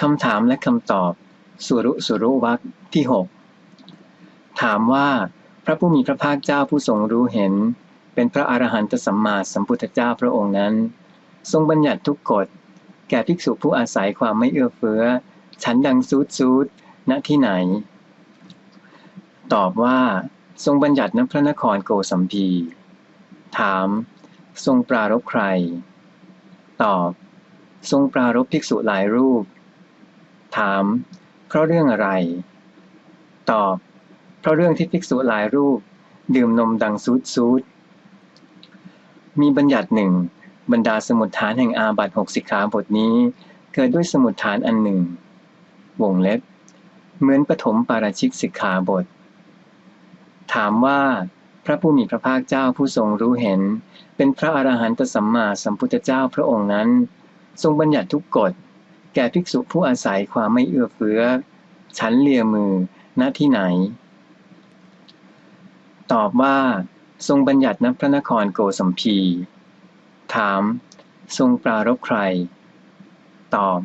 คำถามและคำตอบ สุรุสุรุวักที่หกถามว่า พระผู้มีพระภาคเจ้าผู้ทรงรู้เห็น เป็นพระอรหันตสัมมาสัมพุทธเจ้าพระองค์นั้น ทรงบัญญัติทุกกฎ แก่ภิกษุผู้อาศัยความไม่เอื้อเฟื้อฉันดังซูดซูดณที่ไหน ตอบว่า ทรงบัญญัติณพระนครโกสัมพี ถาม ทรงปรารบใคร ตอบ ทรงปรารบภิกษุหลายรูป ถาม เพราะเรื่องอะไร ตอบ เพราะเรื่องที่ภิกษุหลายรูป ดื่มนมดังซูดซูดมีบัญญัติหนึ่งบรรดาสมุดฐานแห่งอาบัตหกสิกขาบทนี้ เกิดด้วยสมุดฐานอันหนึ่ง วงเล็บ เหมือนปฐมปาราชิกสิกขาบท ถามว่าพระผู้มีพระภาคเจ้าผู้ทรงรู้เห็น เป็นพระอรหันตสัมมาสัมพุทธเจ้าพระองค์นั้น ทรงบัญญัติทุกกฎ แก่ภิกษุผู้อาศัยความไม่เอื้อเฟื้อ ฉันเลียมือ ณ ที่ไหน ตอบว่า ทรงบัญญัติณพระนครโกสัมพี ถาม ทรงปรารบใคร ตอบ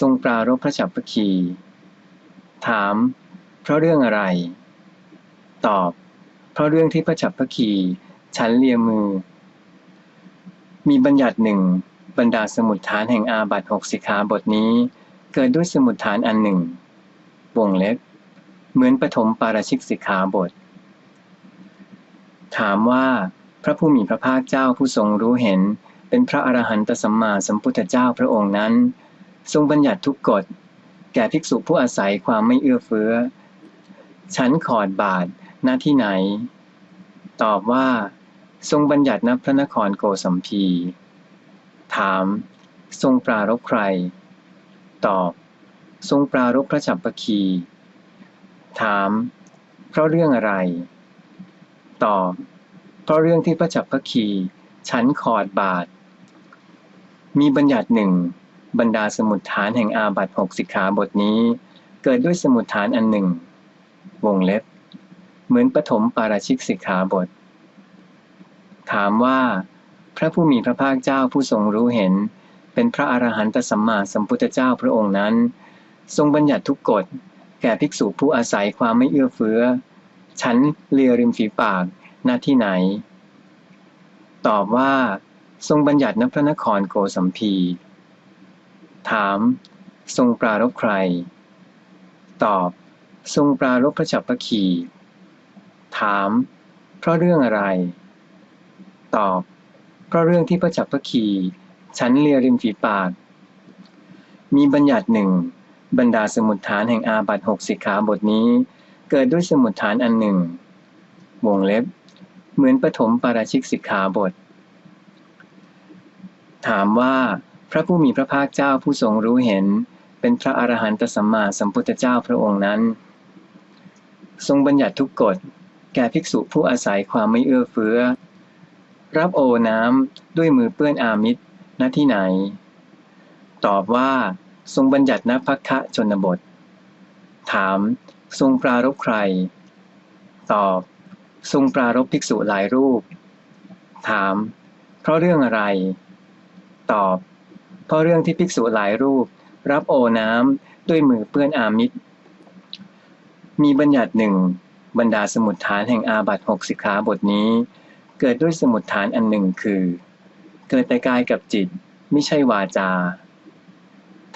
ทรงปรารบพระจับพคี ถาม เพราะเรื่องอะไร ตอบ เพราะเรื่องที่พระจับพคี ฉันเลียมือ มีบัญญัติหนึ่ง บรรดาสมุดฐานแห่งอาบัตหกสิกขาบทนี้ เกิดด้วยสมุดฐานอันหนึ่ง วงเล็บ เหมือนปฐมปาราชิกสิกขาบท ถามว่าพระผู้มีพระภาคเจ้าผู้ทรงรู้เห็น เป็นพระอรหันตสัมมาสัมพุทธเจ้าพระองค์นั้น ทรงบัญญัติทุกกฎ แก่ภิกษุผู้อาศัยความไม่เอื้อเฟื้อ ฉันขอดบาทณที่ไหน ตอบว่า ทรงบัญญัติณพระนครโกสัมพี ถาม ทรงปรารบใคร ตอบ ทรงปรารบพระจับปคี ถาม เพราะเรื่องอะไร ตอบ เพราะเรื่องที่พระจับพคี ฉันขอดบาท มีบัญญัติหนึ่งบรรดาสมุดฐานแห่งอาบัตหกสิกขาบทนี้ เกิดด้วยสมุดฐานอันหนึ่ง วงเล็บ เหมือนปฐมปาราชิกสิกขาบท ถามว่า พระผู้มีพระภาคเจ้าผู้ทรงรู้เห็น เป็นพระอรหันตสัมมาสัมพุทธเจ้าพระองค์นั้น ทรงบัญญัติทุกกฎ แก่ภิกษุผู้อาศัยความไม่เอื้อเฟื้อ ฉันเลียริมฝีปากณที่ไหน ตอบว่า ทรงบัญญัติณพระนครโกสัมพี ถาม ทรงปรารบใคร ตอบ ทรงปรารบพระจับพคีถาม เพราะเรื่องอะไร ตอบ พราะเรื่องที่พระจับพคีฉันเลียริมฝีปาก มีบัญญัติหนึ่งบรรดาสมุดฐานแห่งอาบัตหกสิกขาบทนี้ เกิดด้วยสมุดฐานอันหนึ่ง วงเล็บ เหมือนปฐมปาราชิกสิกขาบท ถามว่าพระผู้มีพระภาคเจ้าผู้ทรงรู้เห็น เป็นพระอรหันตสัมมาสัมพุทธเจ้าพระองค์นั้น ทรงบัญญัติทุกกฎ แก่ภิกษุผู้อาศัยความไม่เอื้อเฟื้อ รับโอน้ำด้วยมือเปื้อนอามิตรณที่ไหน ตอบว่า ทรงบัญญัติณพักคะชนบท ถาม ทรงปรารบใคร ตอบ ทรงปรารบภิกษุหลายรูป ถาม เพราะเรื่องอะไร ตอบ เพราะเรื่องที่ภิกษุหลายรูป รับโอน้ำด้วยมือเปื้อนอามิตร มีบัญญัติหนึ่งบรรดาสมุดฐานแห่งอาบัตหกสิกขาบทนี้ เกิดด้วยสมุดฐานอันหนึ่งคือ เกิดแต่กายกับจิตไม่ใช่วาจา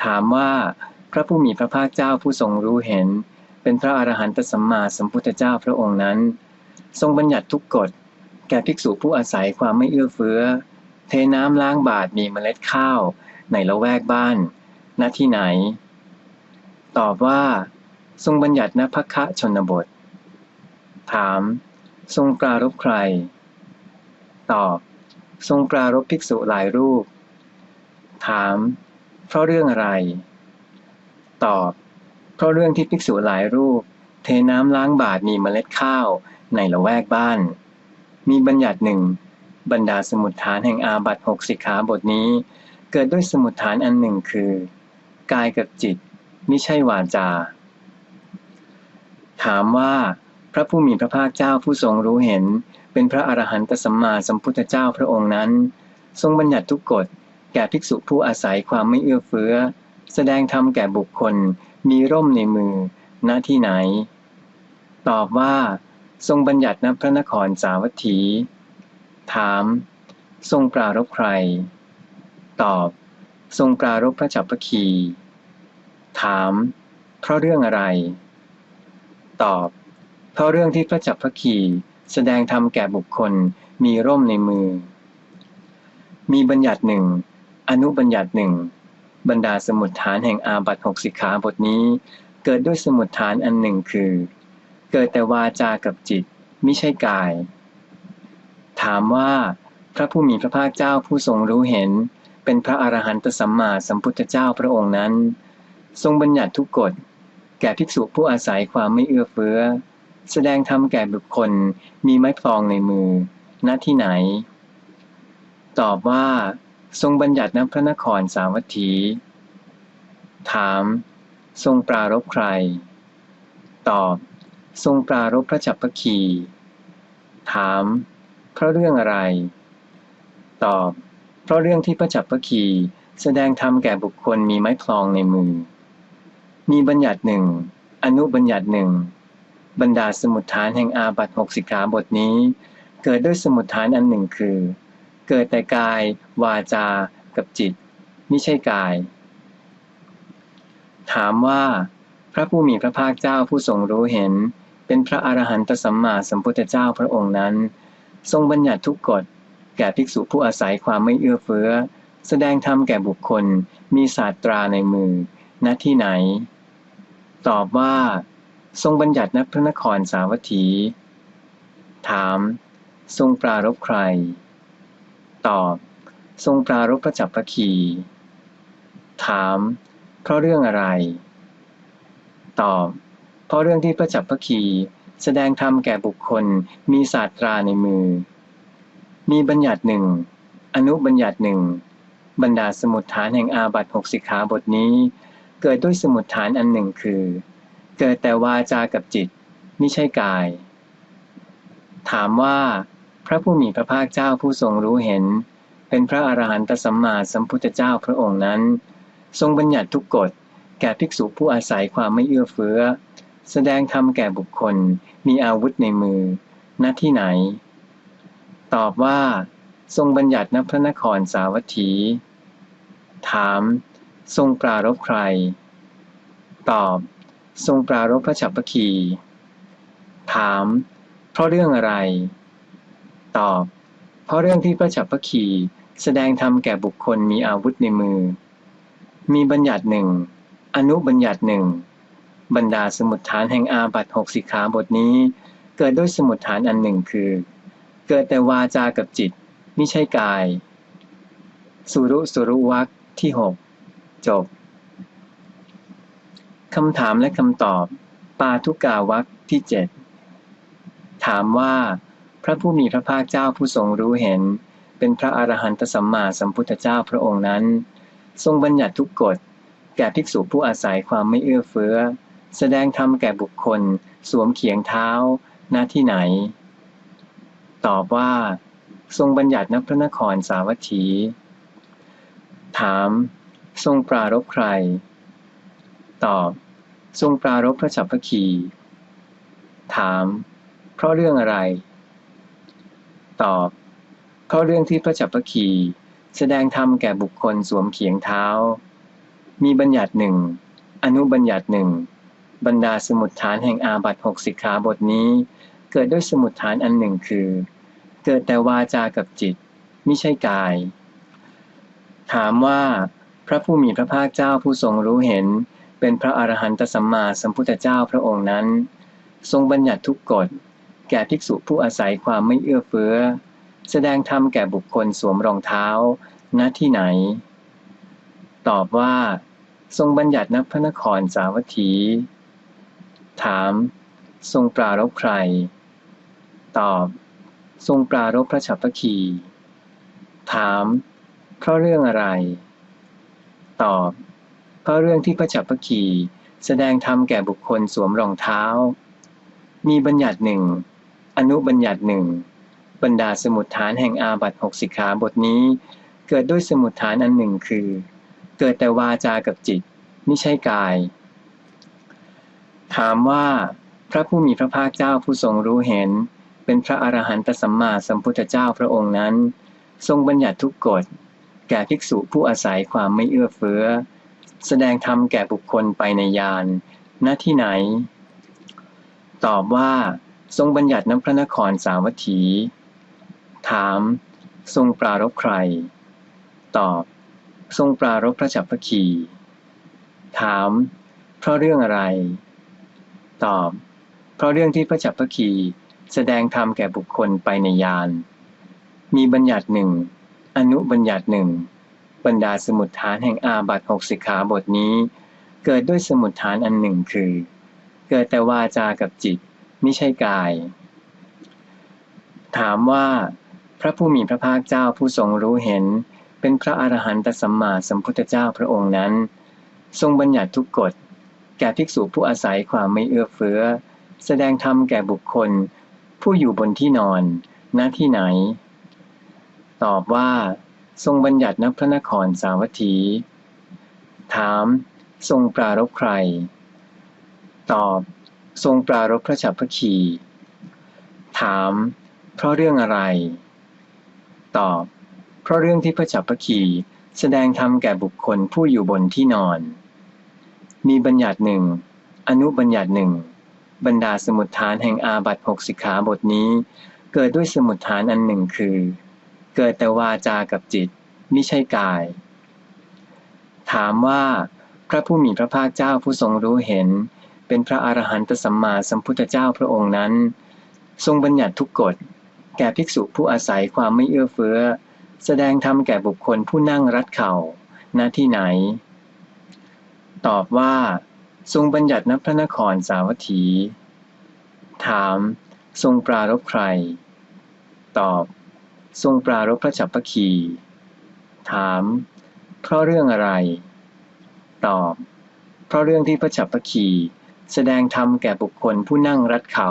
ถามว่าพระผู้มีพระภาคเจ้าผู้ทรงรู้เห็น เป็นพระอรหันตสัมมาสัมพุทธเจ้าพระองค์นั้น ทรงบัญญัติทุกกฎ แก่ภิกษุผู้อาศัยความไม่เอื้อเฟื้อ เทน้ำล้างบาตรมีเมล็ดข้าว ในละแวกบ้าน ณที่ไหน ตอบว่า ทรงบัญญัติณพักคะชนบท ถาม ทรงปรารบใคร ตอบ ทรงปรารบภิกษุหลายรูป ถาม เพราะเรื่องอะไร ตอบ เพราะเรื่องที่ภิกษุหลายรูป เทน้ำล้างบาตรมีเมล็ดข้าวในละแวกบ้าน มีบัญญัติหนึ่งบรรดาสมุดฐานแห่งอาบัตหกสิกขาบทนี้ เกิดด้วยสมุดฐานอันหนึ่งคือ กายกับจิตไม่ใช่วาจา ถามว่า พระผู้มีพระภาคเจ้าผู้ทรงรู้เห็น เป็นพระอรหันตสัมมาสัมพุทธเจ้าพระองค์นั้น ทรงบัญญัติทุกกฎแก่ภิกษุผู้อาศัยความไม่เอื้อเฟื้อ แสดงธรรมแก่บุคคล มีร่มในมือณที่ไหน ตอบว่า ทรงบัญญัติณพระนครสาวัตถี ถาม ทรงปรารบใคร ตอบ ทรงปรารบพระจับพคี ถาม เพราะเรื่องอะไร ตอบ เพราะเรื่องที่พระจับพคี แสดงธรรมแก่บุคคล มีร่มในมือ มีบัญญัติหนึ่ง อนุบัญญัติหนึ่ง บรรดาสมุดฐานแห่งอาบัตหกสิกขาบทนี้ เกิดด้วยสมุดฐานอันหนึ่งคือ เกิดแต่วาจากับจิตมิใช่กาย ถามว่าพระผู้มีพระภาคเจ้าผู้ทรงรู้เห็น เป็นพระอรหันตสัมมาสัมพุทธเจ้าพระองค์นั้น ทรงบัญญัติทุกกฎแก่ภิกษุผู้อาศัยความไม่เอื้อเฟื้อ แสดงธรรมแก่บุคคลมีไม้พลองในมือ ณ ที่ไหน ตอบว่า ทรงบัญญัติณพระนครสาวัตถี ถาม ทรงปรารบใคร ตอบ ทรงปรารบพระจับพคี ถาม เพราะเรื่องอะไร ตอบ เพราะเรื่องที่พระจับพคีแสดงธรรมแก่บุคคลมีไม้พลองในมือ มีบัญญัติหนึ่ง อนุบัญญัติหนึ่ง บรรดาสมุดฐานแห่งอาบัตหกสิกขาบทนี้ เกิดด้วยสมุดฐานอันหนึ่งคือ เกิดแต่กาย วาจา กับจิตไม่ใช่กาย ถามว่า พระผู้มีพระภาคเจ้าผู้ทรงรู้เห็น เป็นพระอรหันตสัมมาสัมพุทธเจ้าพระองค์นั้น ทรงบัญญัติทุกกฎ แก่ภิกษุผู้อาศัยความไม่เอื้อเฟื้อ แสดงธรรมแก่บุคคล มีศาสตราในมือณที่ไหน ตอบว่า ทรงบัญญัติณพระนครสาวัตถี ถาม ทรงปรารบใคร ตอบ ทรงปรารบพระจับพคี ถาม เพราะเรื่องอะไร ตอบ เพราะเรื่องที่พระจับพคีแสดงธรรมแก่บุคคลมีศาสตราในมือ มีบัญญัติหนึ่ง อนุบัญญัติหนึ่ง บรรดาสมุดฐานแห่งอาบัตหกสิกขาบทนี้ เกิดด้วยสมุดฐานอันหนึ่งคือ เกิดแต่วาจากับจิตไม่ใช่กาย ถามว่าพระผู้มีพระภาคเจ้าผู้ทรงรู้เห็น เป็นพระอรหันตสัมมาสัมพุทธเจ้าพระองค์นั้น ทรงบัญญัติทุกกฎแก่ภิกษุผู้อาศัยความไม่เอื้อเฟื้อ แสดงธรรมแก่บุคคลมีอาวุธในมือ ณที่ไหน ตอบว่า ทรงบัญญัติณพระนครสาวัตถี ถาม ทรงปรารบใคร ตอบ ทรงปรารบพระฉับพคี ถาม เพราะเรื่องอะไร ตอบ เพราะเรื่องที่พระฉับพคีแสดงธรรมแก่บุคคลมีอาวุธในมือ มีบัญญัติหนึ่ง อนุบัญญัติหนึ่ง บรรดาสมุดฐานแห่งอาบัตหกสิขาบทนี้ เกิดด้วยสมุดฐานอันหนึ่งคือ เกิดแต่วาจากับจิตไม่ใช่กาย สุรุสุรุวักที่หกจบ คำถามและคำตอบ ปาทุกาวักที่เจ็ดถามว่า พระผู้มีพระภาคเจ้าผู้ทรงรู้เห็น เป็นพระอรหันตสัมมาสัมพุทธเจ้าพระองค์นั้น ทรงบัญญัติทุกกฎ แก่ภิกษุผู้อาศัยความไม่เอื้อเฟื้อ แสดงธรรมแก่บุคคล สวมเขียงเท้าณที่ไหน ตอบว่า ทรงบัญญัติณพระนครสาวัตถี ถาม ทรงปรารบใคร ตอบ ทรงปรารบพระฉับพคี ถาม เพราะเรื่องอะไร ตอบ เพราะเรื่องที่พระฉับพคีแสดงธรรมแก่บุคคลสวมเขียงเท้า มีบัญญัติหนึ่ง อนุบัญญัติหนึ่ง บรรดาสมุดฐานแห่งอาบัตหกสิกขาบทนี้ เกิดด้วยสมุดฐานอันหนึ่งคือ เกิดแต่วาจากับจิต ไม่ใช่กาย ถามว่า พระผู้มีพระภาคเจ้าผู้ทรงรู้เห็น เป็นพระอรหันตสัมมาสัมพุทธเจ้าพระองค์นั้น ทรงบัญญัติทุกกฎ แก่ภิกษุผู้อาศัยความไม่เอื้อเฟื้อ แสดงธรรมแก่บุคคลสวมรองเท้า ณที่ไหน ตอบว่า ทรงบัญญัติณพระนครสาวัตถี ถาม ทรงปรารบใคร ตอบ ทรงปรารบพระฉัพพคี ถาม เพราะเรื่องอะไร ตอบ ราะเรื่องที่พระฉัพพคีแสดงธรรมแก่บุคคลสวมรองเท้า มีบัญญัติหนึ่ง อนุบัญญัติหนึ่ง บรรดาสมุดฐานแห่งอาบัตหกสิกขาบทนี้ เกิดด้วยสมุดฐานอันหนึ่งคือ เกิดแต่วาจากับจิตไม่ใช่กาย ถามว่า พระผู้มีพระภาคเจ้าผู้ทรงรู้เห็น เป็นพระอรหันตสัมมาสัมพุทธเจ้าพระองค์นั้น ทรงบัญญัติทุกกฎ แก่ภิกษุผู้อาศัยความไม่เอื้อเฟื้อ แสดงธรรมแก่บุคคลไปในยาน ณ ที่ไหน ตอบว่า ทรงบัญญัติน้ำพระนครสาวัตถี ถาม ทรงปรารบใคร ตอบ ทรงปรารบพระจับพคี ถาม เพราะเรื่องอะไร ตอบ เพราะเรื่องที่พระจับพคีแสดงธรรมแก่บุคคลไปในยาน มีบัญญัติหนึ่ง อนุบัญญัติหนึ่ง บรรดาสมุดฐานแห่งอาบัตหกสิกขาบทนี้ เกิดด้วยสมุดฐานอันหนึ่งคือ เกิดแต่วาจากับจิตไม่ใช่กาย ถามว่า พระผู้มีพระภาคเจ้าผู้ทรงรู้เห็น เป็นพระอรหันตสัมมาสัมพุทธเจ้าพระองค์นั้น ทรงบัญญัติทุกกฎ แก่ภิกษุผู้อาศัยความไม่เอื้อเฟื้อ แสดงธรรมแก่บุคคล ผู้อยู่บนที่นอน ณที่ไหน ตอบว่า ทรงบัญญัติณพระนครสาวัตถี ถาม ทรงปรารบใคร ตอบ ทรงปรารบพระฉับพระคี ถาม เพราะเรื่องอะไร ตอบ เพราะเรื่องที่พระฉับพระคีแสดงธรรมแก่บุคคลผู้อยู่บนที่นอน มีบัญญัติหนึ่ง อนุบัญญัติหนึ่ง บรรดาสมุดฐานแห่งอาบัตหกสิกขาบทนี้ เกิดด้วยสมุดฐานอันหนึ่งคือ เกิดแต่วาจากับจิตไม่ใช่กาย ถามว่า พระผู้มีพระภาคเจ้าผู้ทรงรู้เห็น เป็นพระอรหันตสัมมาสัมพุทธเจ้าพระองค์นั้น ทรงบัญญัติทุกกฎ แก่ภิกษุผู้อาศัยความไม่เอื้อเฟื้อ แสดงธรรมแก่บุคคลผู้นั่งรัดเข่าณที่ไหน ตอบว่า ทรงบัญญัติณพระนครสาวัตถี ถาม ทรงปรารบใคร ตอบ ทรงปรารบพระจับพคี ถาม เพราะเรื่องอะไร ตอบ เพราะเรื่องที่พระจับพคีแสดงธรรมแก่บุคคลผู้นั่งรัดเข่า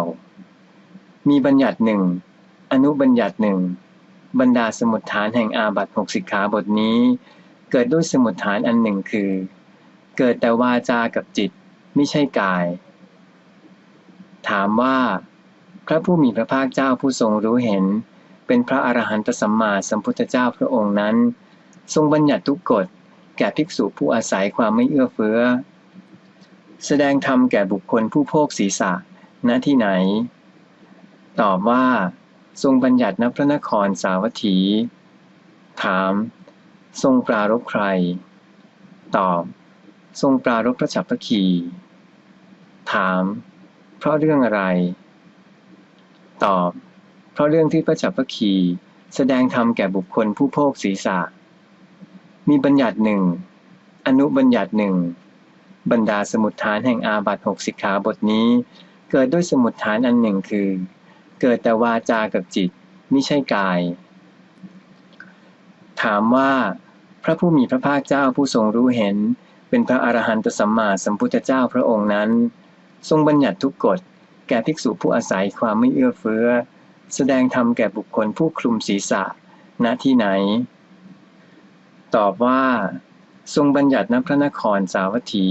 มีบัญญัติหนึ่ง อนุบัญญัติหนึ่ง บรรดาสมุดฐานแห่งอาบัตหกสิกขาบทนี้ เกิดด้วยสมุดฐานอันหนึ่งคือ เกิดแต่วาจากับจิต ไม่ใช่กาย ถามว่า พระผู้มีพระภาคเจ้าผู้ทรงรู้เห็น เป็นพระอรหันตสัมมาสัมพุทธเจ้าพระองค์นั้น ทรงบัญญัติทุกกฎแก่ภิกษุผู้อาศัยความไม่เอื้อเฟื้อ แสดงธรรมแก่บุคคลผู้โภคศีรษะณที่ไหน ตอบว่า ทรงบัญญัติณพระนครสาวัตถี ถาม ทรงปรารบใคร ตอบ ทรงปรารบพระฉับพระคี ถาม เพราะเรื่องอะไร ตอบ เพราะเรื่องที่พระฉับพระคีแสดงธรรมแก่บุคคลผู้โภคศีรษะ มีบัญญัติหนึ่ง อนุบัญญัติหนึ่ง บรรดาสมุดฐานแห่งอาบัตหกสิกขาบทนี้ เกิดด้วยสมุดฐานอันหนึ่งคือ เกิดแต่วาจากับจิตไม่ใช่กาย ถามว่า พระผู้มีพระภาคเจ้าผู้ทรงรู้เห็น เป็นพระอรหันตสัมมาสัมพุทธเจ้าพระองค์นั้น ทรงบัญญัติทุกกฎแก่ภิกษุผู้อาศัยความไม่เอื้อเฟื้อ แสดงธรรมแก่บุคคลผู้คลุมศีรษะ ณ ที่ไหน ตอบว่า ทรงบัญญัติณพระนครสาวัตถี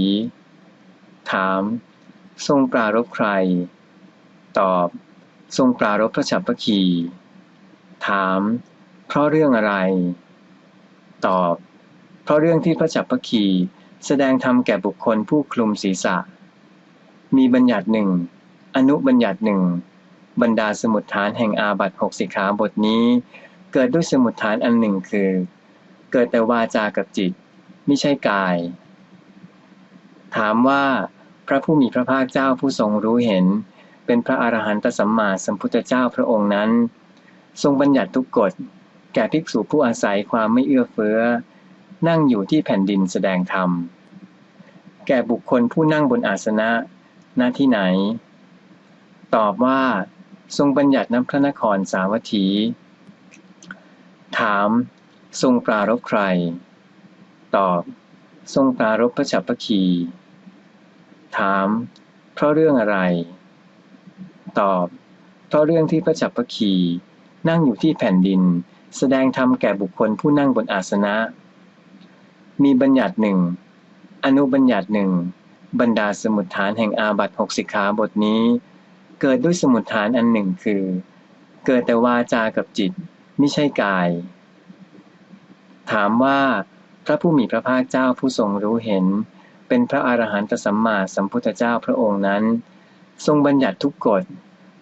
ถาม ทรงปรารบใคร ตอบ ทรงปรารบพระฉับพระคี ถาม เพราะเรื่องอะไร ตอบ เพราะเรื่องที่พระฉับพระคีแสดงธรรมแก่บุคคลผู้คลุมศีรษะ มีบัญญัติหนึ่ง อนุบัญญัติหนึ่ง บรรดาสมุดฐานแห่งอาบัตหกสิกขาบทนี้ เกิดด้วยสมุดฐานอันหนึ่งคือ เกิดแต่วาจากับจิต ไม่ใช่กาย ถามว่า พระผู้มีพระภาคเจ้าผู้ทรงรู้เห็น เป็นพระอรหันตสัมมาสัมพุทธเจ้าพระองค์นั้น ทรงบัญญัติทุกกฎ แก่ภิกษุผู้อาศัยความไม่เอื้อเฟื้อ นั่งอยู่ที่แผ่นดินแสดงธรรม แก่บุคคลผู้นั่งบนอาสนะณที่ไหน ตอบว่า ทรงบัญญัติน้ำพระนครสาวัตถี ถาม ทรงปรารบใคร ตอบ ทรงปรารบพระฉับพระคี ถาม เพราะเรื่องอะไร ตอบ เพราะเรื่องที่พระฉับพระคี นั่งอยู่ที่แผ่นดิน แสดงธรรมแก่บุคคลผู้นั่งบนอาสนะ มีบัญญัติหนึ่ง อนุบัญญัติหนึ่ง บรรดาสมุดฐานแห่งอาบัตหกสิกขาบทนี้ เกิดด้วยสมุดฐานอันหนึ่งคือ เกิดแต่วาจากับจิตไม่ใช่กาย ถามว่าพระผู้มีพระภาคเจ้าผู้ทรงรู้เห็น เป็นพระอรหันตสัมมาสัมพุทธเจ้าพระองค์นั้น ทรงบัญญัติทุกกฎ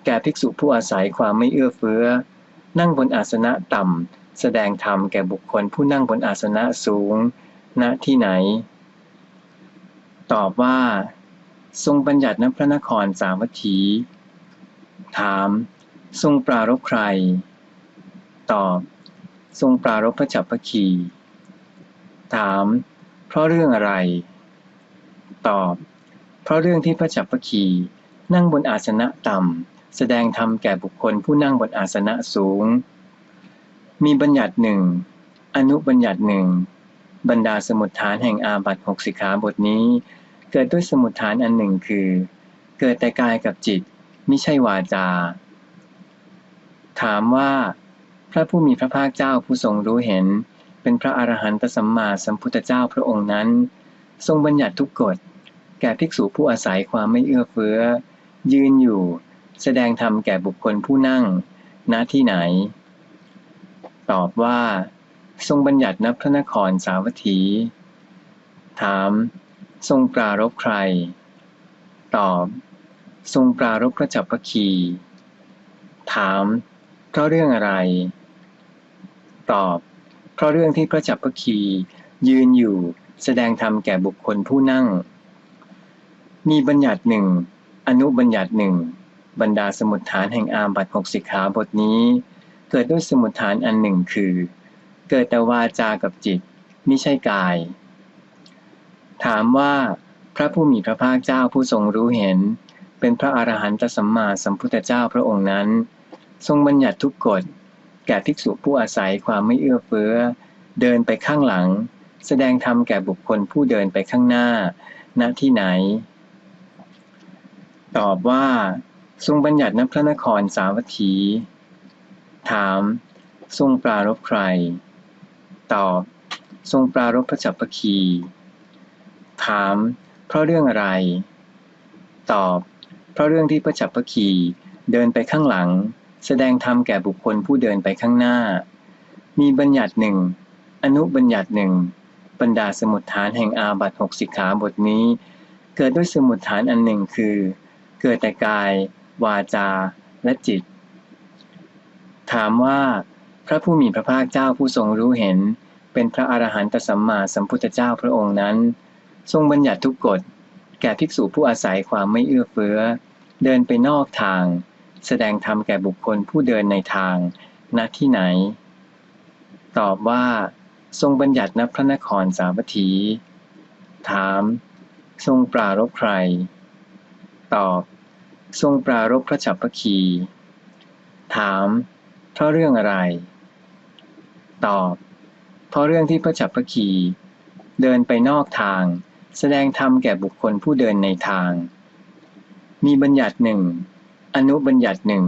แก่ภิกษุผู้อาศัยความไม่เอื้อเฟื้อ นั่งบนอาสนะต่ำ แสดงธรรมแก่บุคคลผู้นั่งบนอาสนะสูง ณที่ไหน ตอบว่า ทรงบัญญัติณพระนครสาวัตถี ถาม ทรงปรารบใคร ตอบ ทรงปรารบพระจับพคี ถาม เพราะเรื่องอะไร ตอบ เพราะเรื่องที่พระจับพคี นั่งบนอาสนะต่ำ แสดงธรรมแก่บุคคลผู้นั่งบนอาสนะสูง มีบัญญัติหนึ่ง อนุบัญญัติหนึ่ง บรรดาสมุดฐานแห่งอาบัตหกสิกขาบทนี้ เกิดด้วยสมุดฐานอันหนึ่งคือ เกิดแต่กายกับจิต ม่ใช่วาจา ถามว่า พระผู้มีพระภาคเจ้าผู้ทรงรู้เห็น เป็นพระอรหันตสัมมาสัมพุทธเจ้าพระองค์นั้น ทรงบัญญัติทุกกฎ แก่ภิกษุผู้อาศัยความไม่เอื้อเฟื้อ ยืนอยู่ แสดงธรรมแก่บุคคลผู้นั่ง ณที่ไหน ตอบว่า ทรงบัญญัติณพระนครสาวัตถี ถาม ทรงปรารบใคร ตอบ ทรงปรารบพระจับพคี ถาม เพราะเรื่องอะไร ตอบ เพราะเรื่องที่พระจับพคี ยืนอยู่แสดงธรรมแก่บุคคลผู้นั่ง มีบัญญัติหนึ่ง อนุบัญญัติหนึ่ง บรรดาสมุดฐานแห่งอาบัตหกสิกขาบทนี้ เกิดด้วยสมุดฐานอันหนึ่งคือ เกิดแต่วาจากับจิตไม่ใช่กาย ถามว่า พระผู้มีพระภาคเจ้าผู้ทรงรู้เห็น เป็นพระอรหันตสัมมาสัมพุทธเจ้าพระองค์นั้น ทรงบัญญัติทุกกฎ แก่ภิกษุผู้อาศัยความไม่เอื้อเฟื้อ เดินไปข้างหลัง แสดงธรรมแก่บุคคลผู้เดินไปข้างหน้า ณที่ไหน ตอบว่า ทรงบัญญัติณพระนครสาวัตถี ถาม ทรงปรารบใคร ตอบ ทรงปรารบพระจับพคี ถาม เพราะเรื่องอะไร ตอบ เพราะเรื่องที่พระจับพคีเดินไปข้างหลัง แสดงธรรมแก่บุคคลผู้เดินไปข้างหน้า มีบัญญัติหนึ่งอนุบัญญัติหนึ่งบรรดาสมุดฐานแห่งอาบัตหกสิกขาบทนี้ เกิดด้วยสมุดฐานอันหนึ่งคือ เกิดแต่กาย วาจา และจิต ถามว่า พระผู้มีพระภาคเจ้าผู้ทรงรู้เห็น เป็นพระอรหันตสัมมาสัมพุทธเจ้าพระองค์นั้น ทรงบัญญัติทุกกฎแก่ภิกษุผู้อาศัยความไม่เอื้อเฟื้อ เดินไปนอกทาง แสดงธรรมแก่บุคคลผู้เดินในทาง ณ ที่ไหน ตอบว่า ทรงบัญญัติณพระนครสาวัตถี ถาม ทรงปรารบใคร ตอบ ทรงปรารบพระจับพคี ถาม เพราะเรื่องอะไร ตอบ เพราะเรื่องที่พระจับพคี เดินไปนอกทาง แสดงธรรมแก่บุคคลผู้เดินในทาง มีบัญญัติหนึ่ง อนุบัญญัติหนึ่ง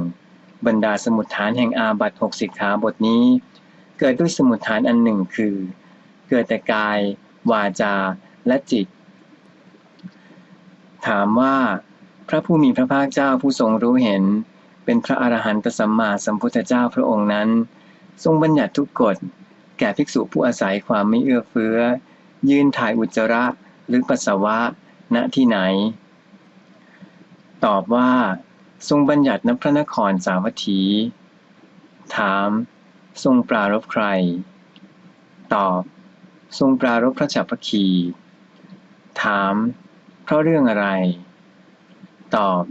บรรดาสมุดฐานแห่งอาบัตหกสิกขาบทนี้ เกิดด้วยสมุดฐานอันหนึ่งคือ เกิดแต่กาย วาจา และจิต ถามว่า พระผู้มีพระภาคเจ้าผู้ทรงรู้เห็น เป็นพระอรหันตสัมมาสัมพุทธเจ้าพระองค์นั้น ทรงบัญญัติทุกกฎ แก่ภิกษุผู้อาศัยความไม่เอื้อเฟื้อ ยืนถ่ายอุจจาระหรือปัสสาวะ ณที่ไหน ตอบว่า ทรงบัญญัติณพระนครสาวัตถี ถาม ทรงปรารบใคร ตอบ ทรงปรารบพระจับพคี ถาม เพราะเรื่องอะไร ตอบ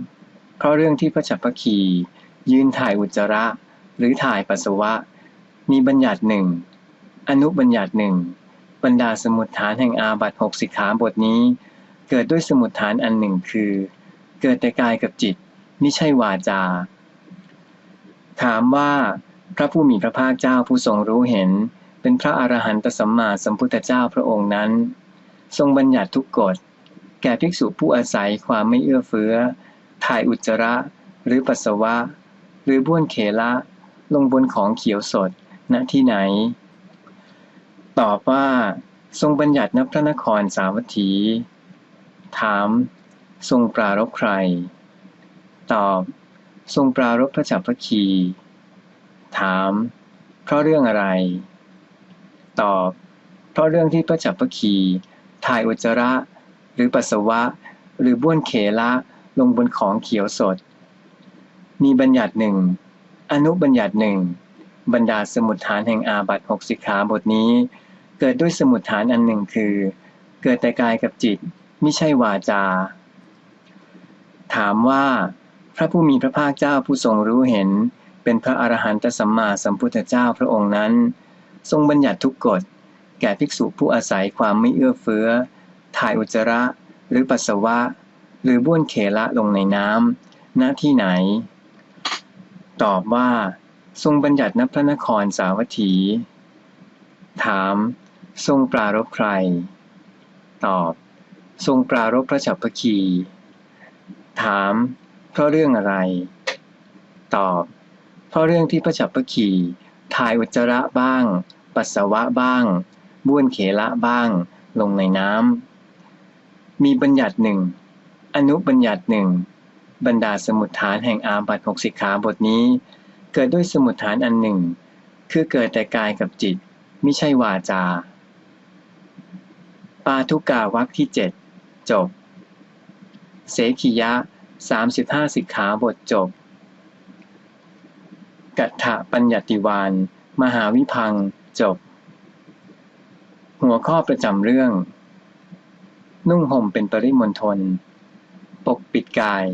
เพราะเรื่องที่พระจับพคี ยืนถ่ายอุจจาระ หรือถ่ายปัสสาวะ มีบัญญัติหนึ่งอนุบัญญัติหนึ่งบรรดาสมุดฐานแห่งอาบัตหกสิกขาบทนี้ เกิดด้วยสมุดฐานอันหนึ่งคือ เกิดแต่กายกับจิตไม่ใช่วาจา ถามว่า พระผู้มีพระภาคเจ้าผู้ทรงรู้เห็น เป็นพระอรหันตสัมมาสัมพุทธเจ้าพระองค์นั้น ทรงบัญญัติทุกกฎ แก่ภิกษุผู้อาศัยความไม่เอื้อเฟื้อ ถ่ายอุจจาระ หรือปัสสาวะ หรือบ้วนเขละ ลงบนของเขียวสดณที่ไหน ตอบว่า ทรงบัญญัติณพระนครสาวัตถี ถาม ทรงปรารบใคร ตอบ ทรงปรารบพระจักรพรรคี ถาม เพราะเรื่องอะไร ตอบ เพราะเรื่องที่พระจักรพรรคีถ่ายอุจจาระ หรือปัสสาวะ หรือบ้วนเขละลงบนของเขียวสด มีบัญญัติหนึ่ง อนุบัญญัติหนึ่ง บรรดาสมุดฐานแห่งอาบัตหกสิกขาบทนี้ เกิดด้วยสมุดฐานอันหนึ่งคือ เกิดแต่กายกับจิต ไม่ใช่วาจา ถามว่า พระผู้มีพระภาคเจ้าผู้ทรงรู้เห็น เป็นพระอรหันตสัมมาสัมพุทธเจ้าพระองค์นั้น ทรงบัญญัติทุกกฎ แก่ภิกษุผู้อาศัยความไม่เอื้อเฟื้อ ถ่ายอุจจาระ หรือปัสสาวะ หรือบ้วนเขละลงในน้ำณที่ไหน ตอบว่า ทรงบัญญัติณพระนครสาวัตถี ถาม ทรงปรารบใคร ตอบ ทรงปรารบพระฉัพพคี ถาม เพราะเรื่องอะไร ตอบ เพราะเรื่องที่พระฉับพพคีถ่ายอุจจาระบ้าง ปัสสาวะบ้าง บ้วนเขละบ้าง ลงในน้ำ มีบัญญัติหนึ่ง อนุบัญญัติหนึ่ง บรรดาสมุดฐานแห่งอาบัตหกสิกขาบทนี้ เกิดด้วยสมุดฐานอันหนึ่ง คือเกิดแต่กายกับจิต ไม่ใช่วาจา ปาทุกาวักที่เจ็ดจบ เสขียะสามสิบห้าสิกขาบทจบ กัตถะปัญญติวาน มหาวิพังจบ หัวข้อประจำเรื่อง นุ่งห่มเป็นปริมณฑลปกปิดกาย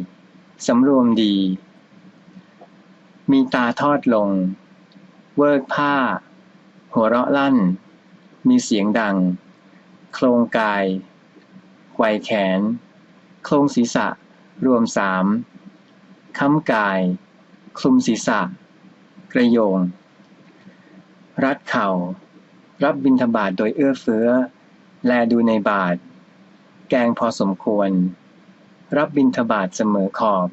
สำรวมดี มีตาทอดลง เวิกผ้า หัวเราะลั่น มีเสียงดัง โครงกายไขวแขน โครงศีรษะ รวมสามค้ำกาย คลุมศีรษะ กระโยง รัดเข่า รับบิณฑบาตโดยเอื้อเฟื้อ แลดูในบาท แกงพอสมควร รับบิณฑบาตเสมอขอบ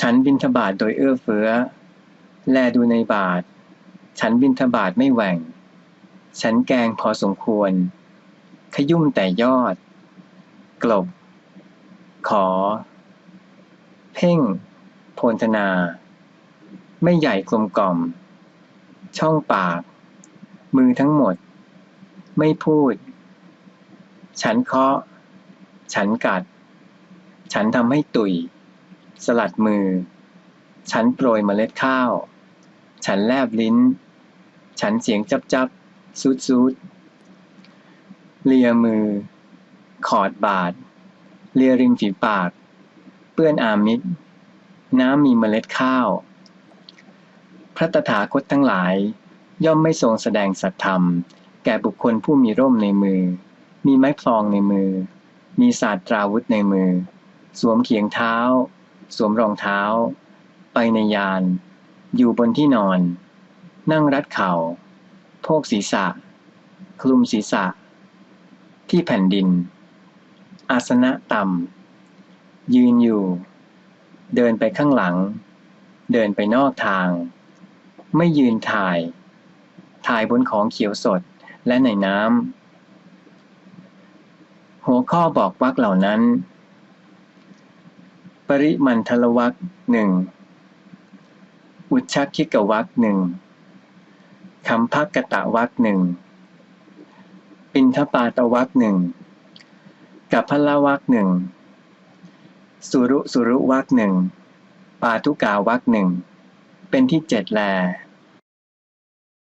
ฉันบิณฑบาตโดยเอื้อเฟื้อ แลดูในบาท ฉันบิณฑบาตไม่แหว่ง ฉันแกงพอสมควร ขยุ่มแต่ยอด กลบ ขอ เพ่ง โพนธนา ไม่ใหญ่กลมกล่อม ช่องปาก มือทั้งหมด ไม่พูด ฉันเคาะ ฉันกัด ฉันทำให้ตุย สลัดมือ ฉันโปรยเมล็ดข้าว ฉันแลบลิ้น ฉันเสียงจับจับซูดซูดเลียมือ ขอดบาด เลียริมฝีปาก เปื้อนอามิตร น้ำมีเมล็ดข้าว พระตถาคตทั้งหลาย ย่อมไม่ทรงแสดงสัตธรรม แก่บุคคลผู้มีร่มในมือ มีไม้พลองในมือ มีศาสตราวุธในมือ สวมเขียงเท้า สวมรองเท้า ไปในยาน อยู่บนที่นอน นั่งรัดเข่าโพกศีรษะ คลุมศีรษะ ที่แผ่นดิน อาสนะต่ำ ยืนอยู่ เดินไปข้างหลัง เดินไปนอกทาง ไม่ยืนถ่าย ถ่ายบนของเขียวสดและในน้ำ หัวข้อบอกวักเหล่านั้น ปริมันทลวักหนึ่ง อุชักคิกวักหนึ่งคำพักกะตะวักหนึ่ง ปินทปาตวักหนึ่ง กับพละวักหนึ่ง สุรุสุรุวักหนึ่ง ปาทุกาวักหนึ่ง เป็นที่เจ็ดแล